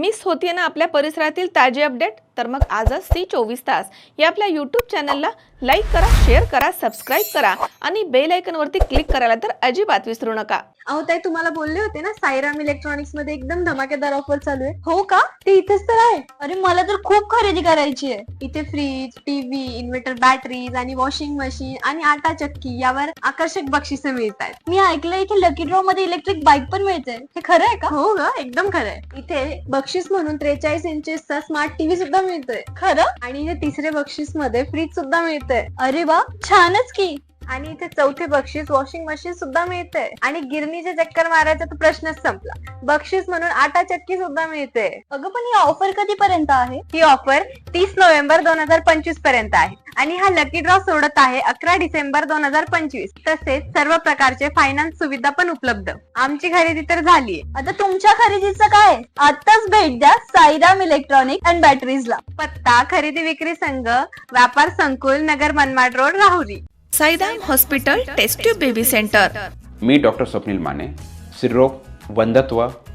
Miss होतीये ना आपल्या परिसरातील ताजे अपडेट? तर मग आजच सी चोवीस तास या आपल्या यूट्यूब चॅनलला लाईक करा शेअर करा सबस्क्राईब करा आणि बेल आयकॉनवरती क्लिक करायला तर अजिबात विसरू नका. अहो ताई तुम्हाला बोलले होते ना साईराम इलेक्ट्रॉनिक्समध्ये एकदम धमाकेदार ऑफर चालू आहे. हो का? ते इथेच तर आहे. अरे मला तर खूप खरेदी करायची आहे. इथे फ्रीज टीव्ही इन्व्हर्टर बॅटरीज आणि वॉशिंग मशीन आणि आटा चक्की यावर आकर्षक बक्षिसे मिळत आहेत मी ऐकलं इथे लकी ड्रॉ मध्ये इलेक्ट्रिक बाईक पण मिळते हे खरं आहे का? हो ग एकदम खरंय इथे बक्षीस म्हणून त्रेचाळीस इंचेसचा स्मार्ट टीव्ही सुद्धा मिळतोय. खरं? आणि इथे तिसरे बक्षीसमध्ये फ्रीज सुद्धा मिळतंय. अरे वा छानच की. आणि इथे चौथे बक्षीस वॉशिंग मशीन सुद्धा मिळते आणि गिरणीचे चक्कर मारायचा तर प्रश्नच संपला. बक्षीस म्हणून आटा चक्की सुद्धा मिळते. अगं पण ही ऑफर कधीपर्यंत आहे? ही ऑफर तीस नोव्हेंबर दोन हजार पंचवीसपर्यंत आहे. आणि हा लकी ड्रॉ सोडत आहे अकरा डिसेंबर दोन हजार पंचवीस. तसेच सर्व प्रकारचे फायनान्स सुविधा पण उपलब्ध. आमची खरेदी तर झालीये. आता तुमच्या खरेदीचं काय? आताच भेट द्या साईराम इलेक्ट्रॉनिक अँड बॅटरीजला पत्ता खरेदी विक्री संघ व्यापार संकुल नगर Manmad road Rahuri. Saidham hospital test baby centre मी डॉक्टर स्वप्नील माने स्त्रीरोग वंधत्व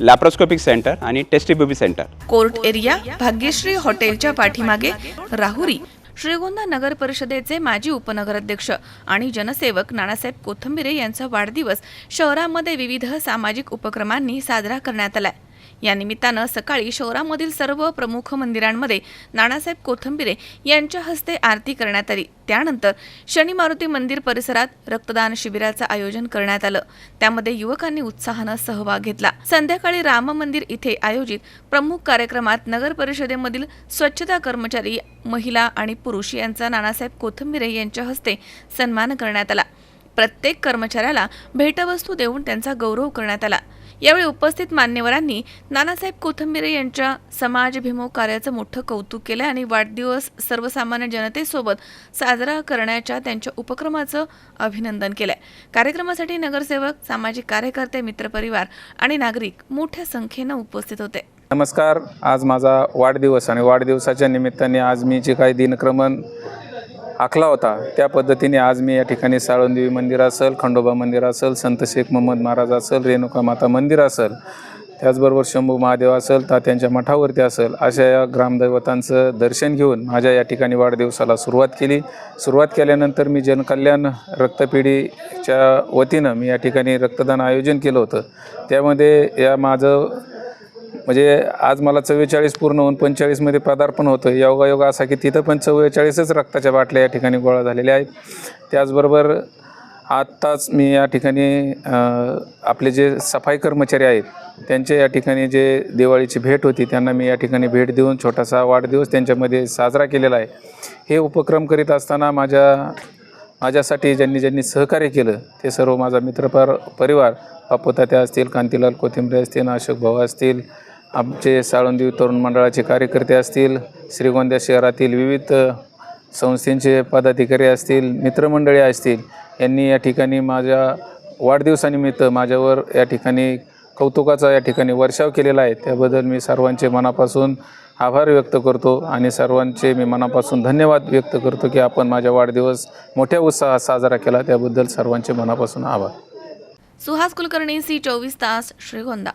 लॅप्रोस्कोपिक सेंटर आणि test tube baby centre court area Bhagyashree हॉटेलच्या पाठीमागे राहुरी श्रीगोंदा नगर परिषदेचे माजी उपनगराध्यक्ष आणि जनसेवक नानासाहेब कोथंबिरे यांचा वाढदिवस शहरामध्ये विविध सामाजिक उपक्रमांनी साजरा करण्यात आलाय. या निमित्तानं सकाळी शहरामधील सर्व प्रमुख मंदिरांमध्ये नानासाहेब कोथंबिरे यांच्या हस्ते आरती करण्यात आली. त्यानंतर शनी मारुती मंदिर परिसरात रक्तदान शिबिराचं आयोजन करण्यात आलं. त्यामध्ये युवकांनी उत्साहानं सहभाग घेतला. संध्याकाळी राम मंदिर इथे आयोजित प्रमुख कार्यक्रमात नगर परिषदेमधील स्वच्छता कर्मचारी महिला आणि पुरुष यांचा नानासाहेब कोथंबिरे यांच्या हस्ते सन्मान करण्यात आला. प्रत्येक कर्मचाऱ्याला भेटवस्तू देऊन त्यांचा गौरव करण्यात आला. यावेळी उपस्थित मान्यवरांनी नानासाहेब कोथंबिरे यांच्या समाजभिमुख कार्याचं मोठं कौतुक केलं आणि वाढदिवस सर्वसामान्य जनतेसोबत साजरा करण्याच्या त्यांच्या उपक्रमाचं अभिनंदन केलंय. कार्यक्रमासाठी नगरसेवक सामाजिक कार्यकर्ते मित्रपरिवार आणि नागरिक मोठ्या संख्येनं उपस्थित होते. नमस्कार. आज माझा वाढदिवस आणि वाढदिवसाच्या निमित्ताने आज मी जे काही दिनक्रमण आखला होता. त्या पद्धतीने आज मी या ठिकाणी साळुंदेवी मंदिर असेल खंडोबा मंदिर असेल संत शेख महम्मद महाराज असेल रेणुका माता मंदिर असेल त्याचबरोबर शंभू महादेव असेल तात्यांच्या मठावरती असेल अशा या ग्रामदैवतांचं दर्शन घेऊन माझ्या या ठिकाणी वाढदिवसाला सुरुवात केली. सुरुवात केल्यानंतर मी जनकल्याण रक्तपेढीच्या वतीनं मी या ठिकाणी रक्तदान आयोजन केलं होतं. त्यामध्ये या माझं म्हणजे आज मला चव्वेचाळीस पूर्ण होऊन पंचेचाळीसमध्ये पदार्पण होतं योगायोग असा की तिथं पण चव्वेचाळीसच रक्ताच्या बाटल्या या ठिकाणी गोळा झालेल्या आहेत. त्याचबरोबर आत्ताच मी या ठिकाणी आपले जे सफाई कर्मचारी आहेत त्यांचे या ठिकाणी जे दिवाळीची भेट होती त्यांना मी या ठिकाणी भेट देऊन छोटासा वाढदिवस त्यांच्यामध्ये साजरा केलेला आहे. हे उपक्रम करीत असताना माझ्या माझ्यासाठी ज्यांनी ज्यांनी सहकार्य केलं ते सर्व माझा मित्रपर परिवार बापोतात्या असतील कांतीलाल कोथिंबरे असतील अशोक भाऊ असतील आमचे साळुंदी तरुण मंडळाचे कार्यकर्ते असतील श्रीगोंदा शहरातील विविध संस्थेचे पदाधिकारी असतील मित्रमंडळी असतील यांनी या ठिकाणी माझ्या वाढदिवसानिमित्त माझ्यावर या ठिकाणी कौतुकाचा या ठिकाणी वर्षाव केलेला आहे. त्याबद्दल मी सर्वांचे मनापासून आभार व्यक्त करतो आणि सर्वांचे मी मनापासून धन्यवाद व्यक्त करतो की आपण माझा वाढदिवस मोठ्या उत्साहात साजरा केला. त्याबद्दल सर्वांचे मनापासून आभार. सुहास कुलकर्णी सी चोवीस तास श्रीगोंदा.